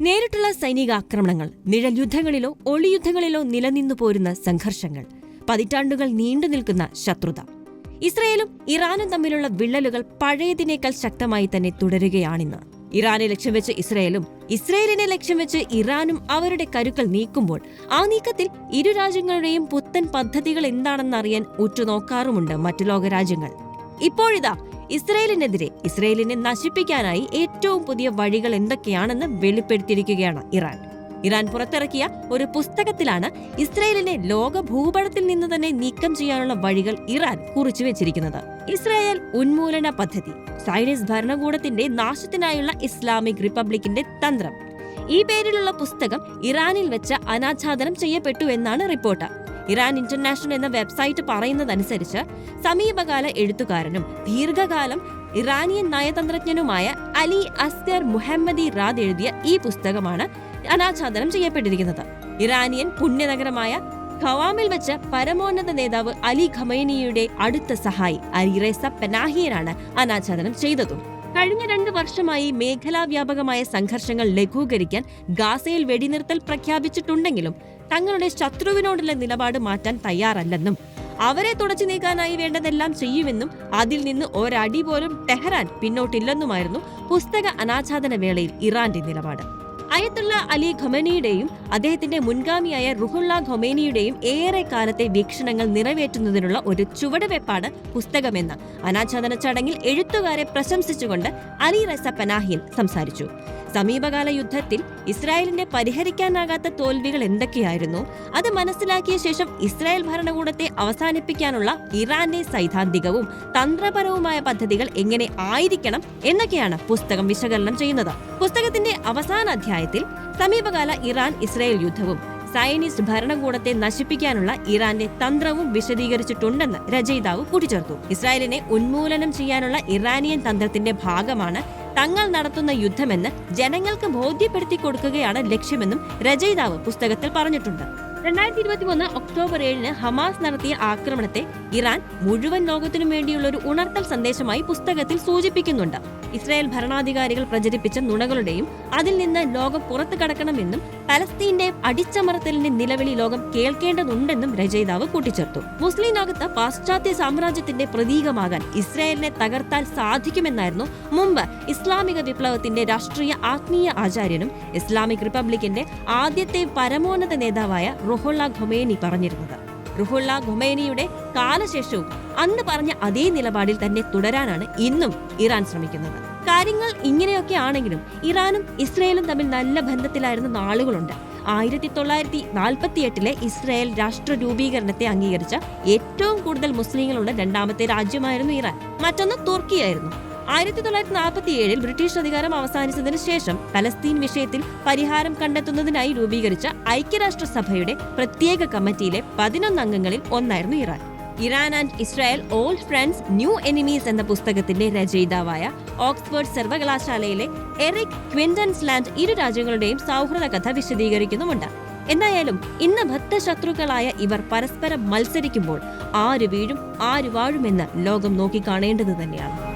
നേരിട്ടുള്ള സൈനിക ആക്രമണങ്ങൾ നിഴൽ യുദ്ധങ്ങളിലോ ഒളിയുദ്ധങ്ങളിലോ നിലനിന്നു പോരുന്ന സംഘർഷങ്ങൾ പതിറ്റാണ്ടുകൾ നീണ്ടു നിൽക്കുന്ന ശത്രുത. ഇസ്രയേലും ഇറാനും തമ്മിലുള്ള വിള്ളലുകൾ പഴയതിനേക്കാൾ ശക്തമായി തന്നെ തുടരുകയാണിന്ന്. ഇറാനെ ലക്ഷ്യം വെച്ച് ഇസ്രയേലും ഇസ്രയേലിനെ ലക്ഷ്യം വെച്ച് ഇറാനും അവരുടെ കരുക്കൾ നീക്കുമ്പോൾ ആ നീക്കത്തിൽ ഇരു രാജ്യങ്ങളുടെയും പുത്തൻ പദ്ധതികൾ എന്താണെന്നറിയാൻ ഉറ്റുനോക്കാറുമുണ്ട് മറ്റു ലോകരാജ്യങ്ങൾ. ഇപ്പോഴിതാ ഇസ്രയേലിനെതിരെ ഇസ്രയേലിനെ നശിപ്പിക്കാനായി ഏറ്റവും പുതിയ വഴികൾ എന്തൊക്കെയാണെന്ന് വെളിപ്പെടുത്തിയിരിക്കുകയാണ് ഇറാൻ. ഇറാൻ പുറത്തിറക്കിയ ഒരു പുസ്തകത്തിലാണ് ഇസ്രയേലിനെ ലോക ഭൂപടത്തിൽ നിന്ന് തന്നെ നീക്കം ചെയ്യാനുള്ള വഴികൾ ഇറാൻ കുറിച്ചു വെച്ചിരിക്കുന്നത്. ഇസ്രായേൽ ഉന്മൂലന പദ്ധതി സൈനീസ് ഭരണകൂടത്തിന്റെ നാശത്തിനായുള്ള ഇസ്ലാമിക് റിപ്പബ്ലിക്കിന്റെ തന്ത്രം. ഈ പേരിലുള്ള പുസ്തകം ഇറാനിൽ വെച്ച് അനാച്ഛാദനം ചെയ്യപ്പെട്ടു എന്നാണ് റിപ്പോർട്ട്. ഇറാൻ ഇന്റർനാഷണൽ എന്ന വെബ്സൈറ്റ് പറയുന്നതനുസരിച്ച് സമീപകാല എഴുത്തുകാരനും ദീർഘകാലം ഇറാനിയൻ നയതന്ത്രജ്ഞനുമായ അലി അസ്കർ മുഹമ്മദി റാദ് എഴുതിയ ഈ പുസ്തകമാണ് അനാച്ഛാദനം ചെയ്യപ്പെട്ടിരിക്കുന്നത്. ഇറാനിയൻ പുണ്യനഗരമായ ഖവാമിൽ വെച്ച് പരമോന്നത നേതാവ് അലി ഖമൈനിയുടെ അടുത്ത സഹായി അലിറേസ പെനാഹിയനാണ് അനാച്ഛാദനം ചെയ്തതും. കഴിഞ്ഞ രണ്ട് വർഷമായി മേഖലാവ്യാപകമായ സംഘർഷങ്ങൾ ലഘൂകരിക്കാൻ ഗാസയിൽ വെടിനിർത്തൽ പ്രഖ്യാപിച്ചിട്ടുണ്ടെങ്കിലും തങ്ങളുടെ ശത്രുവിനോടുള്ള നിലപാട് മാറ്റാൻ തയ്യാറല്ലെന്നും അവരെ തുടച്ചു നീക്കാനായി വേണ്ടതെല്ലാം ചെയ്യുമെന്നും അതിൽ നിന്ന് ഒരടി പോലും ടെഹ്റാൻ പിന്നോട്ടില്ലെന്നുമായിരുന്നു പുസ്തക അനാച്ഛാദന വേളയിൽ ഇറാന്റെ നിലപാട്. അയത്തുള്ള അലി ഖൊമേനിയുടെയും അദ്ദേഹത്തിന്റെ മുൻഗാമിയായ റുഹുള്ള ഖൊമേനിയുടെയും ഏറെ കാലത്തെ വീക്ഷണങ്ങൾ നിറവേറ്റുന്നതിനുള്ള ഒരു ചുവടുവെപ്പാണ് പുസ്തകമെന്ന് അനാച്ഛാദന ചടങ്ങിൽ എഴുത്തുകാരെ പ്രശംസിച്ചുകൊണ്ട് അലി റസ പനാഹിൻ സംസാരിച്ചു. സമീപകാല യുദ്ധത്തിൽ ഇസ്രായേലിനെ പരിഹരിക്കാനാകാത്ത തോൽവികൾ എന്തൊക്കെയായിരുന്നു? അത് മനസ്സിലാക്കിയ ശേഷം ഇസ്രായേൽ ഭരണകൂടത്തെ അവസാനിപ്പിക്കാനുള്ള ഇറാന്റെ സൈദ്ധാന്തികവും തന്ത്രപരവുമായ പദ്ധതികൾ എങ്ങനെ ആയിരിക്കണം എന്നൊക്കെയാണ് പുസ്തകം വിശകലനം ചെയ്യുന്നത്. പുസ്തകത്തിന്റെ അവസാന അധ്യായത്തിൽ സമീപകാല ഇറാൻ ഇസ്രായേൽ യുദ്ധവും സയനിസ്റ്റ് ഭരണകൂടത്തെ നശിപ്പിക്കാനുള്ള ഇറാന്റെ തന്ത്രവും വിശദീകരിച്ചിട്ടുണ്ടെന്ന് രചയിതാവ് കൂട്ടിച്ചേർത്തു. ഇസ്രായേലിനെ ഉന്മൂലനം ചെയ്യാനുള്ള ഇറാനിയൻ തന്ത്രത്തിന്റെ ഭാഗമാണ് തങ്ങൾ നടത്തുന്ന യുദ്ധമെന്ന് ജനങ്ങൾക്ക് ബോധ്യപ്പെടുത്തി കൊടുക്കുകയാണ് ലക്ഷ്യമെന്നും രചയിതാവ് പുസ്തകത്തിൽ പറഞ്ഞിട്ടുണ്ട്. രണ്ടായിരത്തി ഇരുപത്തിമൂന്ന് ഒക്ടോബർ ഏഴിന് ഹമാസ് നടത്തിയ ആക്രമണത്തെ ഇറാൻ മുഴുവൻ ലോകത്തിനും വേണ്ടിയുള്ള ഒരു ഉണർത്തൽ സന്ദേശമായി പുസ്തകത്തിൽ സൂചിപ്പിക്കുന്നുണ്ട്. ഇസ്രായേൽ ഭരണാധികാരികൾ പ്രചരിപ്പിച്ച നുണകളുടെയും അതിൽ നിന്ന് ലോകം പുറത്തു കടക്കണമെന്നും പലസ്തീന്റെ അടിച്ചമർത്തലിന്റെ നിലവിളി ലോകം കേൾക്കേണ്ടതുണ്ടെന്നും രചയിതാവ് കൂട്ടിച്ചേർത്തു. മുസ്ലിം ലോകത്ത് പാശ്ചാത്യ സാമ്രാജ്യത്തിന്റെ പ്രതീകമാകാൻ ഇസ്രായേലിനെ തകർത്താൻ സാധിക്കുമെന്നായിരുന്നു മുമ്പ് ഇസ്ലാമിക വിപ്ലവത്തിന്റെ രാഷ്ട്രീയ ആത്മീയ ആചാര്യനും ഇസ്ലാമിക് റിപ്പബ്ലിക്കിന്റെ ആദ്യത്തെ പരമോന്നത നേതാവായ റുഹുള്ള ഖൊമേനി പറഞ്ഞിരുന്നത്. റുഹുള്ള ഖുമൈനിയുടെ കാലശേഷവും അന്ന് പറഞ്ഞ അതേ നിലപാടിൽ തന്നെ തുടരാനാണ് ഇന്നും ഇറാൻ ശ്രമിക്കുന്നത്. കാര്യങ്ങൾ ഇങ്ങനെയൊക്കെ ആണെങ്കിലും ഇറാനും ഇസ്രയേലും തമ്മിൽ നല്ല ബന്ധത്തിലായിരുന്ന നാളുകളുണ്ട്. ആയിരത്തി തൊള്ളായിരത്തി നാൽപ്പത്തി എട്ടിലെ ഇസ്രായേൽ രാഷ്ട്ര രൂപീകരണത്തെ അംഗീകരിച്ച ഏറ്റവും കൂടുതൽ മുസ്ലിങ്ങളുള്ള രണ്ടാമത്തെ രാജ്യമായിരുന്നു ഇറാൻ. മറ്റൊന്ന് തുർക്കിയായിരുന്നു. ആയിരത്തി തൊള്ളായിരത്തി നാൽപ്പത്തി ഏഴിൽ ബ്രിട്ടീഷ് അധികാരം അവസാനിച്ചതിനു ശേഷം പലസ്തീൻ വിഷയത്തിൽ പരിഹാരം കണ്ടെത്തുന്നതിനായി രൂപീകരിച്ച ഐക്യരാഷ്ട്രസഭയുടെ പ്രത്യേക കമ്മിറ്റിയിലെ പതിനൊന്ന് അംഗങ്ങളിൽ ഒന്നായിരുന്നു Iran. Iran and Israel old friends new enemies എന്ന പുസ്തകത്തിന്റെ രചയിതാവായ ഓക്സ്ഫോർഡ് സർവകലാശാലയിലെ എറിക് ക്വിന്റൻസ്ലാൻഡ് ഇരു രാജ്യങ്ങളുടെയും സൗഹൃദ കഥ വിശദീകരിക്കുന്നുമുണ്ട്. എന്തായാലും ഇന്ന് ഭക്തശത്രുക്കളായ ഇവർ പരസ്പരം മത്സരിക്കുമ്പോൾ ആര് വീഴും ആര് വാഴുമെന്ന് ലോകം നോക്കിക്കാണേണ്ടത് തന്നെയാണ്.